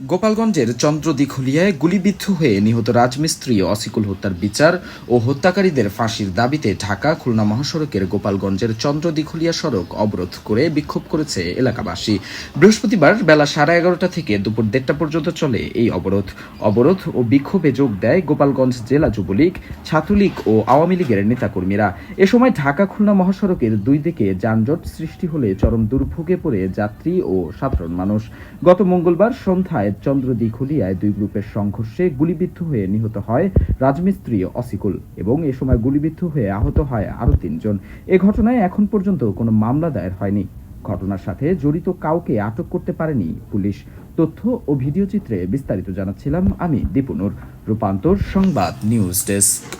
গোপালগঞ্জের চন্দ্রদিঘলিয়ায় গুলিবিদ্ধ হয়ে নিহত রাজমিস্ত্রি অসিকুল হত্যার বিচার ও হত্যাকারীদের ফাঁসির দাবিতে ঢাকা খুলনা মহাসড়কের গোপালগঞ্জের চন্দ্রদিঘলিয়া সড়ক অবরোধ করে বিক্ষোভ করেছে এলাকাবাসী। বৃহস্পতিবার বেলা সাড়ে এগারোটা থেকে দুপুর দেড়টা পর্যন্ত চলে এই অবরোধ। অবরোধ ও বিক্ষোভে যোগ দেয় গোপালগঞ্জ জেলা যুবলীগ, ছাত্রলীগ ও আওয়ামী লীগের নেতাকর্মীরা। এ সময় ঢাকা খুলনা মহাসড়কের দুই দিকে যানজট সৃষ্টি হলে চরম দুর্ভোগে পড়ে যাত্রী ও সাধারণ মানুষ। গত মঙ্গলবার সন্ধ্যায় চন্দ্রদিঘলিয়ায় দুই গ্রুপের সংঘর্ষে গুলিবিদ্ধ হয়ে নিহত হয় রাজমিস্ত্রি অসিকুল এবং এ সময় গুলিবিদ্ধ হয়ে আহত হয় আরও তিনজন। এ ঘটনায় এখন পর্যন্ত কোনো মামলা দায়ের হয়নি। ঘটনার সাথে জড়িত কাউকে আটক করতে পারেনি পুলিশ। তথ্য ও ভিডিও চিত্রে বিস্তারিত জানাচ্ছিলাম আমি দীপুনুর রূপান্তর সংবাদ নিউজ ডেস্ক।